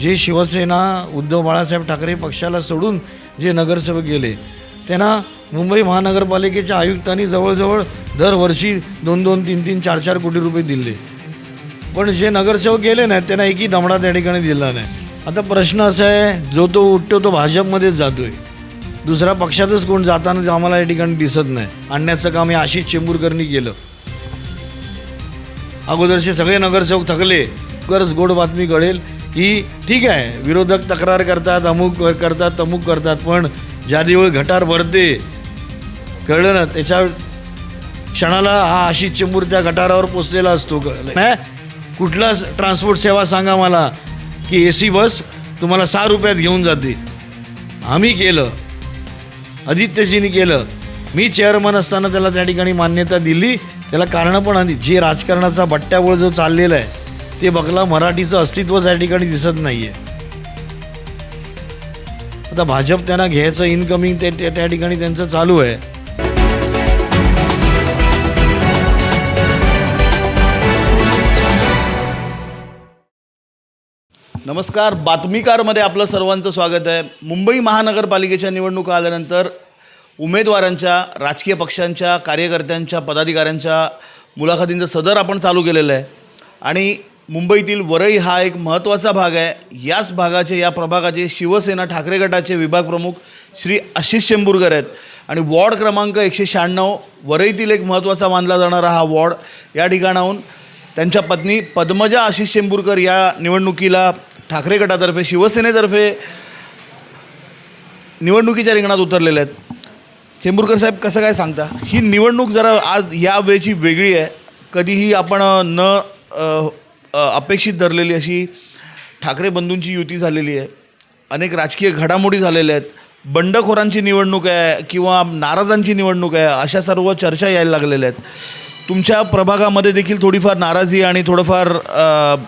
जे शिवसेना उद्धव बाळासाहेब ठाकरे पक्षाला सोडून जे नगरसेवक गेले त्यांना मुंबई महानगरपालिकेच्या आयुक्तांनी जवळजवळ दरवर्षी दोन दोन तीन तीन चार चार कोटी रुपये दिले. पण जे नगरसेवक गेले नाहीत त्यांना एकही दमडा त्या ठिकाणी दिला नाही. आता प्रश्न असा आहे जो तो उठतो तो भाजपमध्येच जातो आहे दुसऱ्या पक्षातच कोण जाताना आम्हाला या ठिकाणी दिसत नाही. आणण्याचं काम हे आशिष चेंबूरकरनी केलं. अगोदरचे सगळे नगरसेवक थकले करच गोड बातमी कळेल की ठीक आहे विरोधक तक्रार करतात अमुक करतात तमुक करतात पण ज्या दिवस घटार भरते कळलं ना त्याच्या क्षणाला हा अशी चेंबूर त्या गटारावर पोचलेला असतो. कळलं कुठला ट्रान्सपोर्ट सेवा सांगा मला की ए सी बस तुम्हाला सहा रुपयात घेऊन जाते. आम्ही केलं. आदित्यजींनी केलं. मी चेअरमन असताना त्याला त्या ठिकाणी मान्यता दिली. त्याला कारणं पण आली जे राजकारणाचा बट्ट्याबोळ जो चाललेला आहे ते बघला मराठीचं अस्तित्व त्या ठिकाणी दिसत नाही आहे आता भाजप त्यांना घ्यायचं इनकमिंग ते ते- त्या ठिकाणी त्यांचं चालू आहे. नमस्कार. बातमीकारमध्ये आपलं सर्वांचं स्वागत आहे. मुंबई महानगरपालिकेच्या निवडणुका आल्यानंतर उमेदवारांच्या राजकीय पक्षांच्या कार्यकर्त्यांच्या पदाधिकाऱ्यांच्या मुलाखतींचं सदर आपण चालू केलेलं आहे. आणि मुंबईतील वरई हा एक महत्त्वाचा भाग आहे. याच भागाचे या प्रभागाचे शिवसेना ठाकरे गटाचे विभाग प्रमुख श्री आशिष शेंबूरकर आहेत. आणि वॉर्ड क्रमांक एकशे शहाण्णव वरईतील एक महत्त्वाचा मानला जाणारा हा वॉर्ड या ठिकाणाहून त्यांच्या पत्नी पद्मजा आशिष शेंबूरकर या निवडणुकीला ठाकरे गटातर्फे शिवसेनेतर्फे निवडणुकीच्या रिंगणात उतरलेल्या आहेत. चेंबूरकर साहेब कसं काय सांगता? ही निवडणूक जरा आज या वेळची वेगळी आहे. कधीही आपण न अपेक्षित धरलेली अशी ठाकरे बंधूंची युती झालेली आहे. अनेक राजकीय घडामोडी झालेल्या आहेत. बंडखोरांची निवडणूक आहे किंवा नाराजांची निवडणूक आहे अशा सर्व चर्चा यायला लागलेल्या आहेत. तुमच्या प्रभागामध्ये देखील थोडीफार नाराजी आणि थोडंफार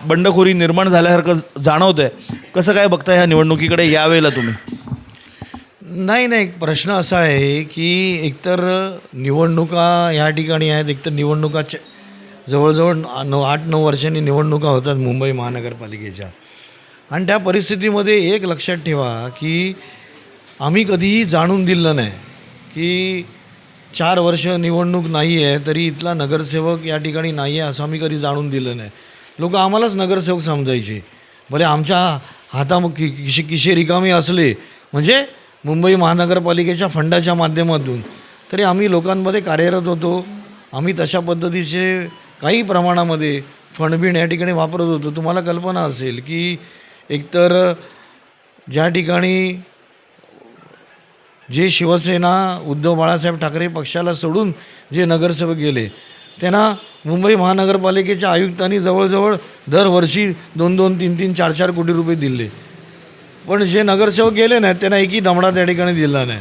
बंडखोरी निर्माण झाल्यासारखं जाणवतं आहे कसं काय बघता ह्या निवडणुकीकडे यावेळेला तुम्ही? नाही नाही. प्रश्न असा आहे की एकतर निवडणुका ह्या ठिकाणी आहेत एकतर निवडणुका जवळजवळ नऊ आठ नऊ वर्षांनी निवडणुका होतात मुंबई महानगरपालिकेच्या. आणि त्या परिस्थितीमध्ये एक लक्षात ठेवा की आम्ही कधीही जाणून दिलं नाही की चार वर्ष निवडणूक नाही आहे तरी इथला नगरसेवक या ठिकाणी नाही आहे असं आम्ही कधी जाणून दिलं नाही. लोक आम्हालाच नगरसेवक समजायचे. भले आमच्या हाता कि किशे किशे असले म्हणजे मुंबई महानगरपालिकेच्या फंडाच्या माध्यमातून. तरी आम्ही लोकांमध्ये कार्यरत होतो. आम्ही तशा पद्धतीचे काही प्रमाणामध्ये फणबीण या ठिकाणी वापरत होतो. तुम्हाला कल्पना असेल की एकतर ज्या ठिकाणी जे शिवसेना उद्धव बाळासाहेब ठाकरे पक्षाला सोडून जे नगरसेवक गेले त्यांना मुंबई महानगरपालिकेच्या आयुक्तांनी जवळजवळ दरवर्षी दोन दोन तीन तीन चार चार कोटी रुपये दिले. पण जे नगरसेवक गेले नाहीत त्यांना एकही दमडा त्या ठिकाणी दिला नाही.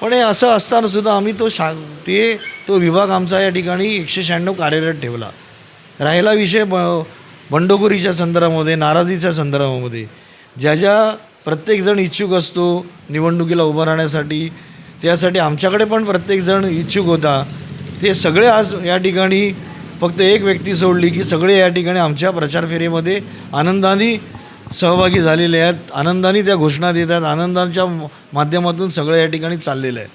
पण हे असं असतानासुद्धा आम्ही तो शा ते तो विभाग आमचा या ठिकाणी एकशे शहाण्णव कार्यरत ठेवला. राहिला विषय ब बंडखोरीच्या संदर्भामध्ये नाराजीच्या संदर्भामध्ये. ज्या ज्या प्रत्येकजण इच्छुक असतो निवडणुकीला उभं राहण्यासाठी त्यासाठी आमच्याकडे पण प्रत्येकजण इच्छुक होता. ते सगळे आज या ठिकाणी फक्त एक व्यक्ती सोडली की सगळे या ठिकाणी आमच्या प्रचार फेरीमध्ये आनंदाने सहभागी झालेले आहेत. आनंदाने त्या घोषणा देत आहेत. आनंदाच्या माध्यमातून सगळं या ठिकाणी चाललेलं आहे.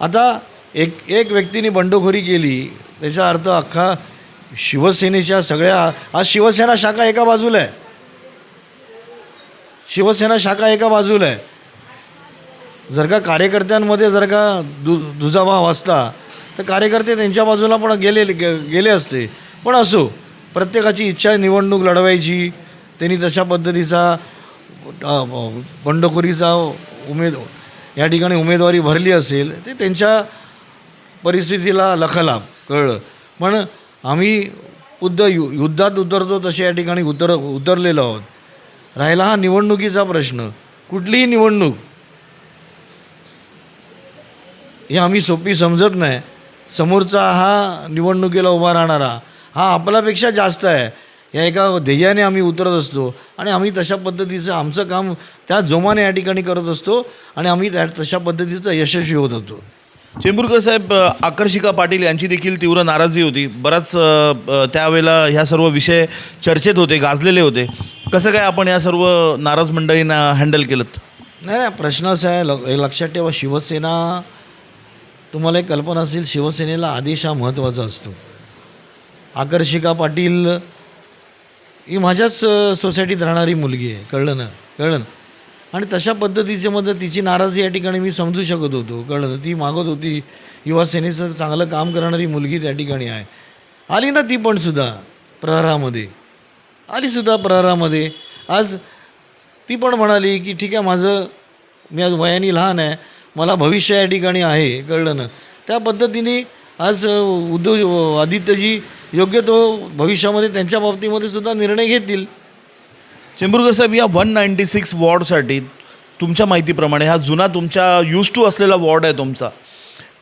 आता एक एक व्यक्तीने बंडखोरी केली. त्याचा अर्थ अख्खा शिवसेनेच्या सगळ्या आज शिवसेना शाखा एका बाजूला आहे. शिवसेना शाखा एका बाजूला आहे. जर का कार्यकर्त्यांमध्ये जर का दु दुजाभाव असता तर कार्यकर्ते त्यांच्या बाजूला पण गेले गेले असते. पण असो प्रत्येकाची इच्छा निवडणूक लढवायची. त्यांनी तशा पद्धतीचा बंडखोरीचा उमेद या ठिकाणी उमेदवारी भरली असेल ते त्यांच्या परिस्थितीला लखलाभ कळलं. पण आम्ही उद्द यु युद्धात उतरतो तसे या ठिकाणी उतर उतरलेलो आहोत. राहिला हा निवडणुकीचा प्रश्न. कुठलीही निवडणूक हे आम्ही सोपी समजत नाही. समोरचा हा निवडणुकीला उभा राहणारा हा आपल्यापेक्षा जास्त आहे. या एका ध्येयाने आम्ही उतरत असतो आणि आम्ही तशा पद्धतीचं आमचं काम त्या जोमाने या ठिकाणी करत असतो आणि आम्ही त्या तशा पद्धतीचं यशस्वी होत होतो चेंबूरकर साहेब आकर्षिका पाटील यांची देखील तीव्र नाराजी होती. बराच त्यावेळेला ह्या सर्व विषय चर्चेत होते गाजलेले होते. कसं काय आपण या सर्व नाराज मंडळींना हँडल केलं नाही नाही प्रश्न असा आहे ल हे लक्षात ठेवा शिवसेना तुम्हाला एक कल्पना असेल शिवसेनेला आदेश हा महत्त्वाचा असतो. आकर्षिका पाटील ही माझ्याच सोसायटीत राहणारी मुलगी आहे. कळलं ना? कळलं ना? आणि तशा पद्धतीचे मध्ये तिची नाराजी या ठिकाणी मी समजू शकत होतो. कळलं ना? ती मागत होती. युवा सेनेचं चांगलं काम करणारी मुलगी त्या ठिकाणी आहे. आली ना ती पण सुद्धा प्रहारामध्ये. आलीसुद्धा प्रहारामध्ये. आज ती पण म्हणाली की ठीक आहे माझं मी आज वयाने लहान आहे. मला भविष्य या ठिकाणी आहे. कळलं ना? त्या पद्धतीने आज उद्धव आदित्यजी योग्य तो भविष्यामध्ये त्यांच्या बाबतीमध्ये सुद्धा निर्णय घेतील. चेंबूरकर साहेब या वन नाईन्टी सिक्स वॉर्डसाठी तुमच्या माहितीप्रमाणे हा जुना तुमच्या यूज टू असलेला वॉर्ड आहे तुमचा.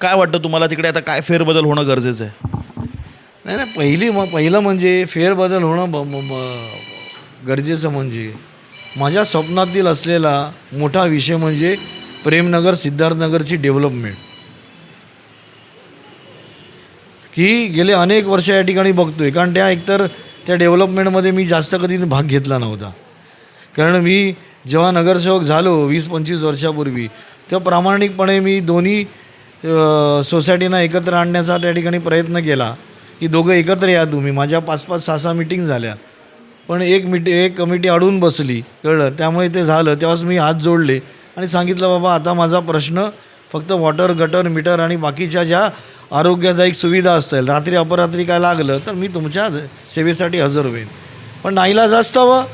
काय वाटतं तुम्हाला तिकडे आता काय फेरबदल होणं गरजेचं आहे? नाही नाही पहिली मग पहिलं म्हणजे फेरबदल होणं ब- म- म- गरजेचं म्हणजे माझ्या स्वप्नातील असलेला मोठा विषय म्हणजे प्रेमनगर सिद्धार्थनगरची डेव्हलपमेंट. की गेले अनेक वर्ष या ठिकाणी बघतोय. कारण त्या एकतर त्या डेव्हलपमेंटमध्ये मी जास्त कधी भाग घेतला नव्हता. कारण मी जेव्हा नगरसेवक झालो वीस पंचवीस वर्षापूर्वी तेव्हा प्रामाणिकपणे मी दोन्ही सोसायटींना सोसायटीना एकत्र आणण्याचा त्या ठिकाणी प्रयत्न केला की दोघं एकत्र या तुम्ही. माझ्या पाच पाच सहा सहा मिटिंग झाल्या. पण एक मिटी एक कमिटी अडून बसली. कळलं? त्यामुळे ते झालं. तेव्हाच मी हात जोडले आणि सांगितलं बाबा आता माझा प्रश्न फक्त वॉटर गटर मीटर आणि बाकीच्या ज्या आरोग्यदायक सुविधा असतील. रात्री अपरात्री काय लागलं तर मी तुमच्या सेवेसाठी हजर होईन. पण नाईला जास्त हवं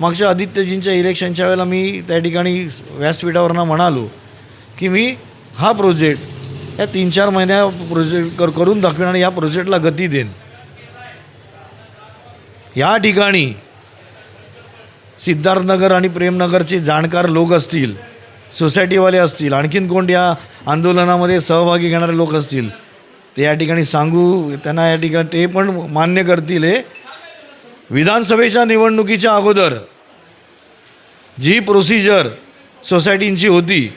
मागच्या आदित्यजींच्या इलेक्शनच्या वेळेला मी त्या ठिकाणी व्यासपीठावरनं म्हणालो की मी हा प्रोजेक्ट या तीन चार महिन्या प्रोजेक्ट कर करून दाखवेन आणि या प्रोजेक्टला गती देईन. या ठिकाणी सिद्धार्थनगर आणि प्रेमनगरचे जाणकार लोक असतील. सोसायटीवाले असतील आणखीन कोण या आंदोलनामध्ये सहभागी घेणारे लोक असतील ते या ठिकाणी सांगू त्यांना या ठिकाणी ते पण मान्य करतील हे. विधानसभेच्या निवडणुकीच्या अगोदर जी प्रोसिजर सोसायटींची होती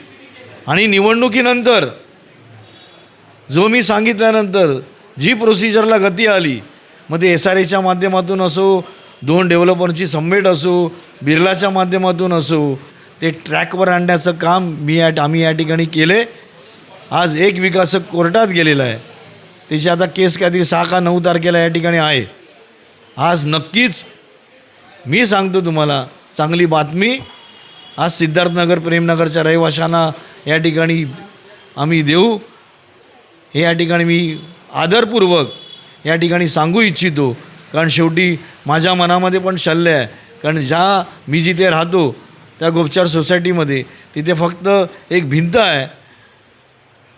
आणि निवडणुकीनंतर जो मी सांगितल्यानंतर जी प्रोसिजरला गती आली मग ते एस आर एच्या माध्यमातून असो दोन डेव्हलपरची समेट असो बिर्लाच्या माध्यमातून असो ते ट्रॅकवर आणण्याचं काम मी या आम्ही या ठिकाणी केले आज एक विकासक कोर्टात गेलेला आहे. त्याची आता केस काहीतरी सहा का नऊ तारखेला या ठिकाणी आहे. आज नक्कीच मी सांगतो तुम्हाला चांगली बातमी. आज सिद्धार्थनगर प्रेमनगरच्या रहिवाशांना या ठिकाणी आम्ही देऊ. हे या ठिकाणी मी आदरपूर्वक या ठिकाणी सांगू इच्छितो. कारण शेवटी माझ्या मनामध्ये पण शल्य आहे. कारण ज्या मी जिथे राहतो त्या गोपचार सोसायटीमध्ये. तिथे फक्त एक भिंत आहे.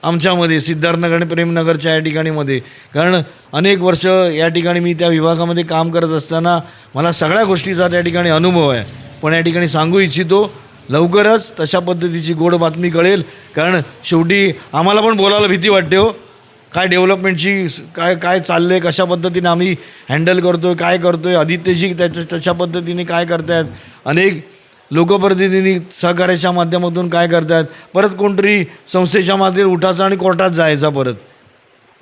आमच्यामध्ये सिद्धार्थनगर आणि प्रेमनगरच्या या ठिकाणीमध्ये. कारण अनेक वर्ष या ठिकाणी मी त्या विभागामध्ये काम करत असताना मला सगळ्या गोष्टीचा त्या ठिकाणी अनुभव आहे. पण या ठिकाणी सांगू इच्छितो लवकरच तशा पद्धतीची गोड बातमी कळेल. कारण शेवटी आम्हाला पण बोलायला भीती वाटते हो. काय डेव्हलपमेंटची काय काय चाललं आहे कशा पद्धतीने आम्ही हँडल करतो आहे काय करतो आहे आदित्यजी त्याच्या तशा पद्धतीने काय करतायत. अनेक लोकप्रतिनिधी सहकार्याच्या माध्यमातून काय करतात? परत कोणतरी संस्थेच्या मागे उठायचा आणि कोर्टात जायचा परत.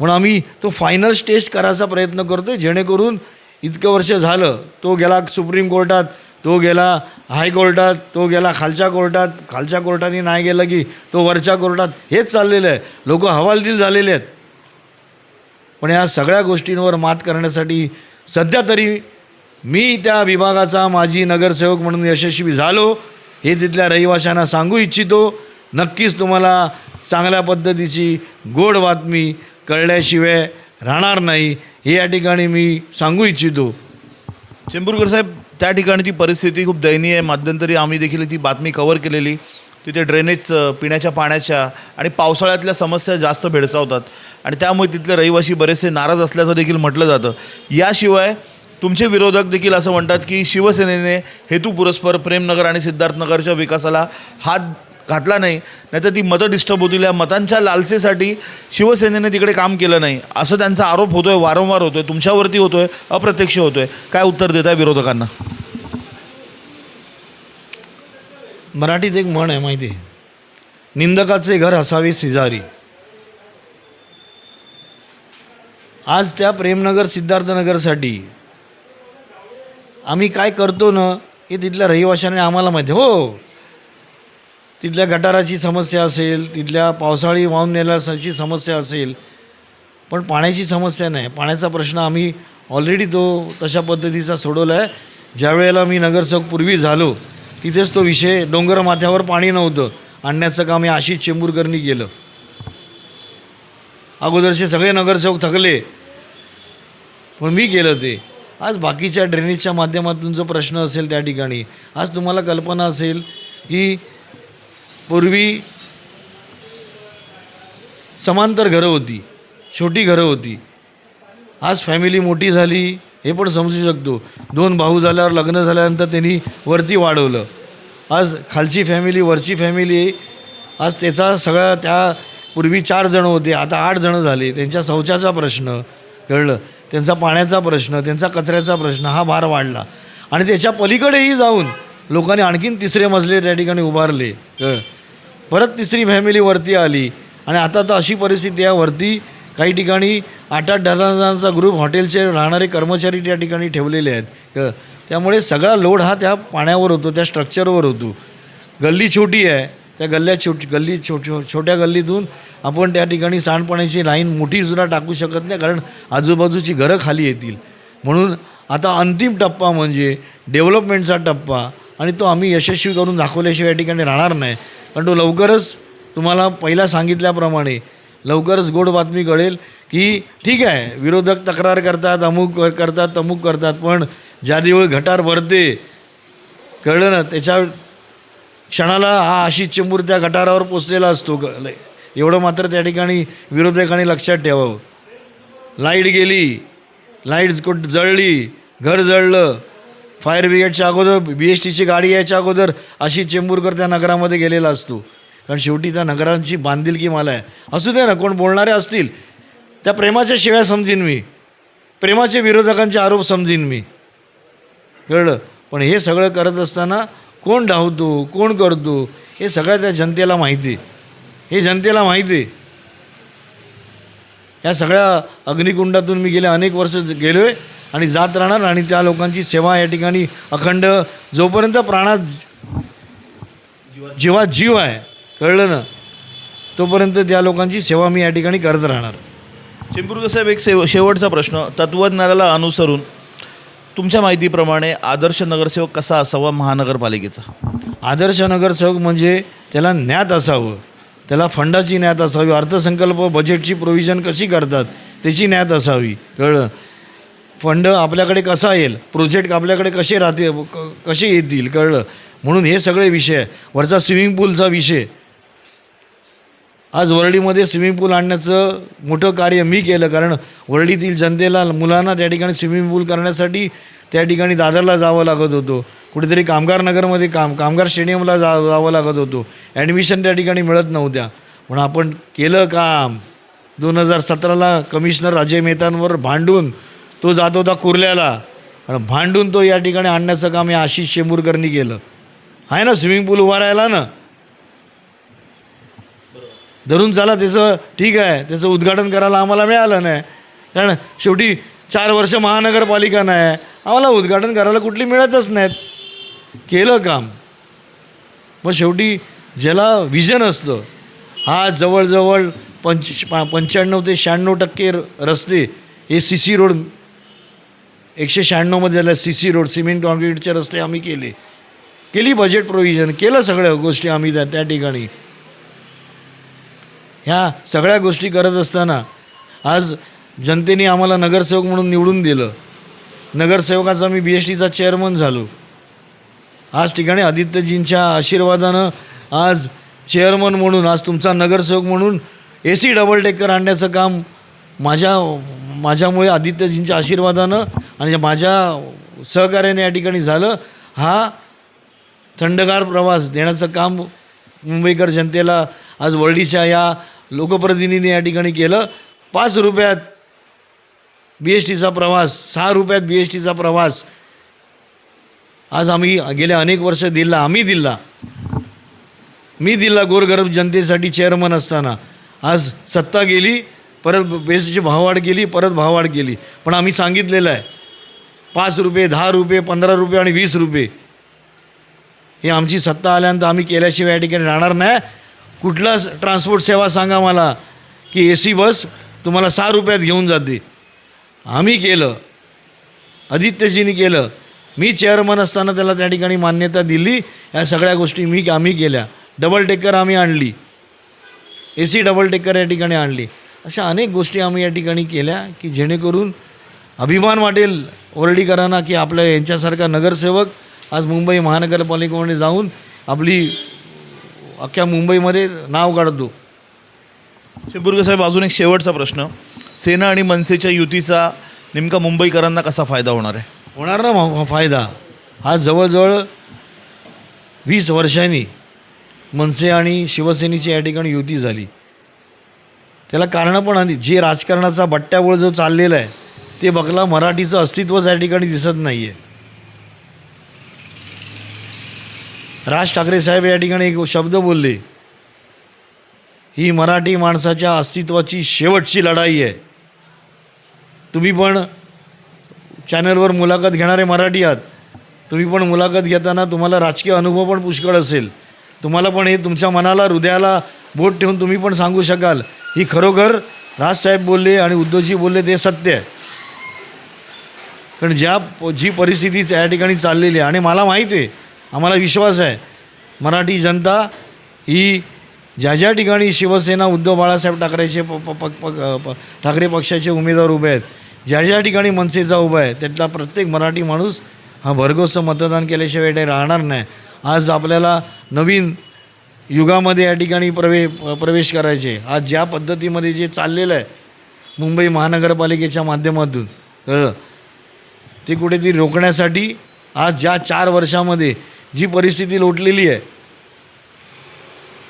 म्हणून आम्ही तो फायनल स्टेज करायचा प्रयत्न करतो आहे जेणेकरून इतकं वर्ष झालं तो गेला सुप्रीम कोर्टात तो गेला हायकोर्टात तो गेला खालच्या कोर्टात खालच्या कोर्टाने नाही गेला की तो वरच्या कोर्टात. हेच चाललेलं आहे. लोक हवालदिल झालेले आहेत. पण या सगळ्या गोष्टींवर मात करण्यासाठी सध्या तरी मी त्या विभागाचा माजी नगरसेवक म्हणून यशस्वी झालो हे तिथल्या रहिवाशांना सांगू इच्छितो. नक्कीच तुम्हाला चांगल्या पद्धतीची गोड बातमी कळल्याशिवाय राहणार नाही हे या ठिकाणी मी सांगू इच्छितो. चेंबूरकर साहेब त्या ठिकाणी ती परिस्थिती खूप दयनीय आहे. मध्यंतरी आम्ही देखील ती बातमी कव्हर केलेली. तिथे ड्रेनेजचं पिण्याच्या पाण्याच्या आणि पावसाळ्यातल्या समस्या जास्त भेडसावतात. आणि त्यामुळे तिथले रहिवासी बरेचसे नाराज असल्याचं देखील म्हटलं जातं. याशिवाय तुमचे विरोधक देखील असं म्हणतात की शिवसेनेने हेतुपुरस्पर प्रेमनगर आणि सिद्धार्थनगरच्या विकासाला हात घातला नाही नाहीतर ती मतं डिस्टर्ब होतील या मतांच्या लालसेसाठी शिवसेनेने तिकडे काम केलं नाही. असं त्यांचा आरोप होतो आहे वारंवार होतो आहे तुमच्यावरती होतो आहे अप्रत्यक्ष होतो आहे काय उत्तर देत आहे विरोधकांना? मराठीत एक म्हण आहे माहिती आहे. निंदकाचे घर असावे शेजारी आज त्या प्रेमनगर सिद्धार्थनगरसाठी आम्ही काय करतो ना हे तिथल्या रहिवाशाने आम्हाला माहिती हो. तिथल्या गटाराची समस्या असेल तिथल्या पावसाळी वाहून नेल्याची समस्या असेल पण पाण्याची समस्या नाही. पाण्याचा प्रश्न आम्ही ऑलरेडी तो तशा पद्धतीचा सोडवला आहे ज्या वेळेला मी नगरसेवक पूर्वी झालो तिथेच तो विषय डोंगर माथ्यावर पाणी नव्हतं. आणण्याचं काम हे आशिष चेंबूरकरनी केलं. अगोदरचे सगळे नगरसेवक थकले पण मी केलं ते. आज बाकीच्या ड्रेनेजच्या माध्यमातून जो प्रश्न असेल त्या ठिकाणी. आज तुम्हाला कल्पना असेल की पूर्वी समांतर घरं होती छोटी घरं होती. आज फॅमिली मोठी झाली हे पण समजू शकतो. दोन भाऊ झाल्यावर लग्न झाल्यानंतर त्यांनी वरती वाढवलं. आज खालची फॅमिली वरची फॅमिली आज त्याचा सगळा त्या पूर्वी चार जण होते आता आठ जणं झाले. त्यांच्या शौचाचा प्रश्न कळलं. त्यांचा पाण्याचा प्रश्न त्यांचा कचऱ्याचा प्रश्न हा भार वाढला. आणि त्याच्या पलीकडेही जाऊन लोकांनी आणखीन तिसरे मजले त्या ठिकाणी उभारले. परत तिसरी फॅमिली वरती आली. आणि आता तर अशी परिस्थिती आहे वरती काही ठिकाणी आठ आठ दहा जणांचा ग्रुप हॉटेलचे राहणारे कर्मचारी त्या ठिकाणी ठेवलेले आहेत. त्यामुळे सगळा लोड हा त्या पाण्यावर होतो त्या स्ट्रक्चरवर होतो. गल्ली छोटी आहे. त्या गल्ल्या छोट गल्ली छो छो छोट्या गल्लीतून आपण त्या ठिकाणी सांडपाण्याची लाईन मोठी सुद्धा टाकू शकत नाही कारण आजूबाजूची घरं खाली येतील. म्हणून आता अंतिम टप्पा म्हणजे डेव्हलपमेंटचा टप्पा आणि तो आम्ही यशस्वी करून दाखवल्याशिवाय या ठिकाणी राहणार नाही. कारण तो लवकरच तुम्हाला पहिला सांगितल्याप्रमाणे लवकरच गोड बातमी कळेल की ठीक आहे विरोधक तक्रार करतात अमुक करतात तमुक करतात पण ज्या दिवळ घटार भरते कळलं ना त्याच्या क्षणाला हा अशी चेंबूर त्या गटारावर पोचलेला असतो ग- ल- एवढं मात्र त्या ठिकाणी विरोधकांनी लक्षात ठेवावं. लाइट गेली लाइट कुठ जळली घर जळलं. फायर ब्रिगेडच्या अगोदर बी एस टीची गाडी यायच्या अगोदर अशी चेंबूरकर त्या नगरामध्ये गेलेला असतो. कारण शेवटी त्या नगरांची बांधिलकी मला आहे असू दे ना कोण बोलणारे असतील. त्या प्रेमाच्या शिव्या समजीन मी. प्रेमाचे विरोधकांचे आरोप समजीन मी. कळलं? पण हे सगळं करत असताना कोण धावतो कोण करतो हे सगळं त्या जनतेला माहिती आहे. हे जनतेला माहिती आहे. या सगळ्या अग्निकुंडातून मी गेले अनेक वर्ष गेलो आहे आणि जात राहणार आणि त्या लोकांची सेवा या ठिकाणी अखंड जोपर्यंत प्राणात जीवा जीव आहे कळलं ना तोपर्यंत त्या लोकांची सेवा मी या ठिकाणी करत राहणार. चिंबुर्ग साहेब एक शेव शेवटचा प्रश्न. तत्वज्ञानाला अनुसरून तुमच्या माहितीप्रमाणे आदर्श नगरसेवक कसा असावा महानगरपालिकेचा? आदर्श नगरसेवक म्हणजे त्याला ज्ञात असावं. त्याला फंडाची ज्ञात असावी. अर्थसंकल्प बजेटची प्रोव्हिजन कशी करतात त्याची ज्ञात असावी. कळलं? फंड आपल्याकडे कसा येईल? प्रोजेक्ट आपल्याकडे कसे राहते क- कसे येतील? कळलं? म्हणून हे सगळे विषय आहे. वरचा स्विमिंग पूलचा विषय. आज वरळीमध्ये स्विमिंग पूल आणण्याचं मोठं कार्य मी केलं कारण वरळीतील जनतेला मुलांना त्या ठिकाणी स्विमिंग पूल करण्यासाठी त्या ठिकाणी दादरला जावं लागत होतं. कुठेतरी कामगार नगरमध्ये काम कामगार स्टेडियमला जा जावं लागत होतो. ॲडमिशन त्या ठिकाणी मिळत नव्हत्या. पण आपण केलं काम. दोन हजार सतराला कमिशनर अजय मेहतांवर भांडून तो जात होता कुर्ल्याला. आणि भांडून तो या ठिकाणी आणण्याचं काम या आशिष शेंबूरकरनी केलं. आहे ना स्विमिंग पूल उभारायला ना? धरून चला त्याचं ठीक आहे. त्याचं उद्घाटन करायला आम्हाला मिळालं नाही. कारण शेवटी चार वर्ष महानगरपालिका नाही. आम्हाला उद्घाटन करायला कुठली मिळतच नाहीत. केलं काम. मग शेवटी ज्याला विजन असतं हा जवळजवळ पंच पा- पंच्याण्णव ते शहाण्णव टक्के र- रस्ते हे सी सी रोड एकशे शहाण्णवमध्ये झालं सी सी रोड सिमेंट कॉन्क्रीटचे रस्ते आम्ही केले. केली बजेट प्रोव्हिजन केलं सगळ्या गोष्टी आम्ही त्या त्या ठिकाणी. ह्या सगळ्या गोष्टी करत असताना आज जनतेने आम्हाला नगरसेवक म्हणून निवडून दिलं. नगरसेवकाचा मी बी एस टीचा चेअरमन झालो. आज ठिकाणी आदित्यजींच्या आशीर्वादानं आज चेअरमन म्हणून आज तुमचा नगरसेवक म्हणून ए सी डबल टेकर आणण्याचं काम माझ्या माझ्यामुळे आदित्यजींच्या आशीर्वादानं आणि माझ्या सहकार्याने या ठिकाणी झालं. हा थंडगार प्रवास देण्याचं काम मुंबईकर जनतेला आज वर्डीच्या या लोकप्रतिनिधीने या ठिकाणी केलं. पाच रुपयात बी एस टीचा प्रवास सहा रुपयात बी एस टीचा प्रवास. आज आम्ही गेल्या अनेक वर्ष दिला आम्ही दिला मी दिला गोरगरब जनतेसाठी चेअरमन असताना. आज सत्ता गेली परत बेसची भाववाढ केली परत भाववाढ केली. पण आम्ही सांगितलेलं आहे पाच रुपये दहा रुपये पंधरा रुपये आणि वीस रुपये. ही आमची सत्ता आल्यानंतर आम्ही केल्याशिवाय या ठिकाणी राहणार नाही. कुठलाच ट्रान्सपोर्ट सेवा सांगा मला की ए सी बस तुम्हाला सहा रुपयात घेऊन जाते. आम्ही केलं. आदित्यजींनी केलं. मी चेअरमन असताना त्याला त्या ठिकाणी मान्यता दिली. या सगळ्या गोष्टी मी आम्ही केल्या. डबल टेकर आम्ही आणली. ए सी डबल टेकर या ठिकाणी आणली. अशा अनेक गोष्टी आम्ही या ठिकाणी केल्या की जेणेकरून अभिमान वाटेल वर्डीकरांना की आपल्या यांच्यासारखा नगरसेवक आज मुंबई महानगरपालिकेमध्ये जाऊन आपली अख्ख्या मुंबईमध्ये नाव काढतो चिंबुर्गे साहेब अजून एक शेवटचा प्रश्न. सेना आणि मनसेच्या युतीचा नेमका मुंबईकरांना कसा फायदा होणार आहे? होणार ना मग फायदा. हा जवळजवळ वीस वर्षांनी मनसे आणि शिवसेनेची या ठिकाणी युती झाली. त्याला कारणं पण आली जे राजकारणाचा बट्ट्याबोळ जो चाललेला आहे ते बघला मराठीचं अस्तित्वच या ठिकाणी दिसत नाही आहे राज ठाकरे साहेब या ठिकाणी एक शब्द बोलले. ही मराठी माणसाच्या अस्तित्वाची शेवटची लढाई आहे. तुम्ही पण चॅनलवर मुलाखत घेणारे मराठी आहात. तुम्ही पण मुलाखत घेताना तुम्हाला राजकीय अनुभव पण पुष्कळ असेल. तुम्हाला पण हे तुमच्या मनाला हृदयाला बोट ठेवून तुम्ही पण सांगू शकाल. ही खरोखर राजसाहेब बोलले आणि उद्धवजी बोलले ते सत्य आहे. कारण ज्या जी परिस्थिती या ठिकाणी चाललेली आहे आणि मला माहीत आहे आम्हाला विश्वास आहे. मराठी जनता ही ज्या ज्या ठिकाणी शिवसेना उद्धव बाळासाहेब ठाकरेचे प प प प- ठाकरे पक्षाचे उमेदवार उभे आहेत ज्या ज्या ठिकाणी मनसेचा उभा आहे त्यातला प्रत्येक मराठी माणूस हा भरघोसं मतदान केल्याशिवाय ते राहणार नाही. आज आपल्याला नवीन युगामध्ये या ठिकाणी प्रवे प्रवेश करायचे. आज ज्या पद्धतीमध्ये जे चाललेलं आहे मुंबई महानगरपालिकेच्या माध्यमातून कळलं? ते कुठेतरी रोखण्यासाठी आज ज्या चार वर्षामध्ये जी परिस्थिती लोटलेली आहे.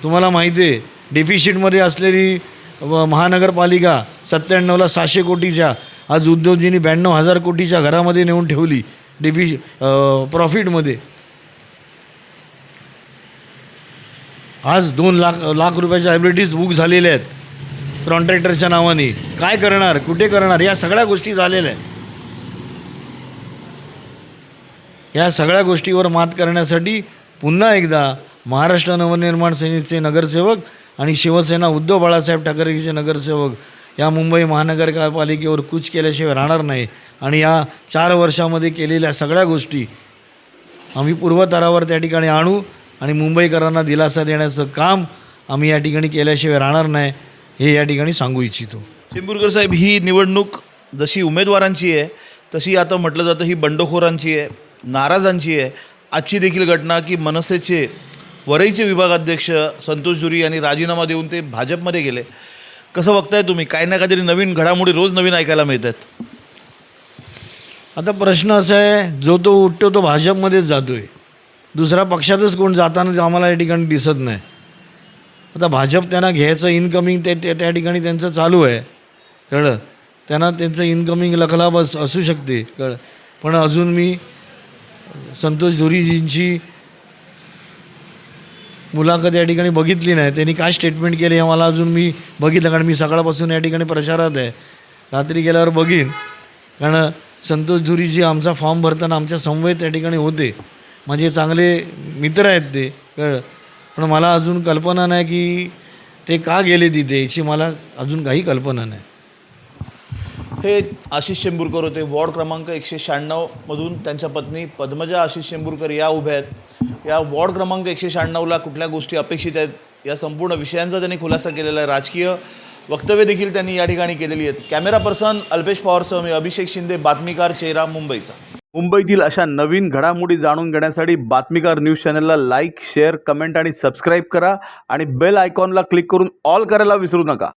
तुम्हाला माहिती आहे डेफिशिटमध्ये असलेली महानगरपालिका सत्त्याण्णवला सहाशे कोटीच्या आज उद्योगजींनी ब्याण्णव हजार कोटीच्या घरामध्ये नेऊन ठेवली डेफि प्रॉफिटमध्ये आज दोन लाख लाख रुपयाच्या ॲबिलिटीज बुक झालेल्या आहेत. कॉन्ट्रॅक्टरच्या नावाने. काय करणार? कुठे करणार? या सगळ्या गोष्टी झालेल्या आहेत. या सगळ्या गोष्टीवर मात करण्यासाठी पुन्हा एकदा महाराष्ट्र नवनिर्माण सेनेचे नगरसेवक आणि शिवसेना उद्धव बाळासाहेब ठाकरेचे नगरसेवक या मुंबई महानगरपालिकेवर कूच केल्याशिवाय राहणार नाही. आणि या चार वर्षामध्ये केलेल्या सगळ्या गोष्टी आम्ही पूर्वतरावर त्या ठिकाणी आणू आणि मुंबईकरांना दिलासा देण्याचं काम आम्ही या ठिकाणी केल्याशिवाय राहणार नाही हे या ठिकाणी सांगू इच्छितो. चिंबुरकर साहेब ही निवडणूक जशी उमेदवारांची आहे तशी आता म्हटलं जातं ही बंडखोरांची आहे. नाराजांची आहे. आजची देखील घटना की मनसेचे वरईचे विभागाध्यक्ष संतोष जुरी यांनी राजीनामा देऊन ते भाजपमध्ये गेले. कसं बघताय तुम्ही? काही ना काहीतरी नवीन घडामोडी रोज नवीन ऐकायला मिळत आहेत आता प्रश्न असा आहे जो तो उठतो तो भाजपमध्येच जातो आहे दुसऱ्या पक्षातच कोण जाताना आम्हाला या ठिकाणी दिसत नाही. आता भाजप त्यांना घ्यायचं इनकमिंग ते त्या ठिकाणी त्यांचं चालू आहे. कळलं? त्यांना त्यांचं इनकमिंग लखलाब असू शकते. कळ पण अजून मी संतोष धुरीजींची मुलाखत या ठिकाणी बघितली नाही. त्यांनी काय स्टेटमेंट केली हे मला अजून मी बघितलं कारण मी सकाळपासून या ठिकाणी प्रचारात आहे. रात्री गेल्यावर बघीन. कारण संतोष धुरीजी आमचा फॉर्म भरताना आमच्या समवेत त्या ठिकाणी होते. माझे चांगले मित्र आहेत ते. कळ पण मला अजून कल्पना नाही की ते का गेले तिथे याची मला अजून काही कल्पना नाही. हे आशिष शेंबूरकर होते? वॉर्ड क्रमांक एकशे शहाण्णवमधून त्यांच्या पत्नी पद्मजा आशिष शेंबूरकर या उभ्या आहेत. या वॉर्ड क्रमांक एकशे शहाण्णवला कुठल्या गोष्टी अपेक्षित आहेत? या संपूर्ण विषयांचा त्यांनी खुलासा केलेला आहे. राजकीय वक्तव्य देखील त्यांनी या ठिकाणी केलेली आहेत. कॅमेरा पर्सन अल्पेश पवारसह मी अभिषेक शिंदे बातमीकार चेहरा मुंबईचा. मुंबईतील अशा नवीन घडामोडी जाणून घेण्यासाठी बातमीकार न्यूज चॅनलला लाईक शेअर कमेंट आणि सबस्क्राईब करा आणि बेल आयकॉनला क्लिक करून ऑल करायला विसरू नका.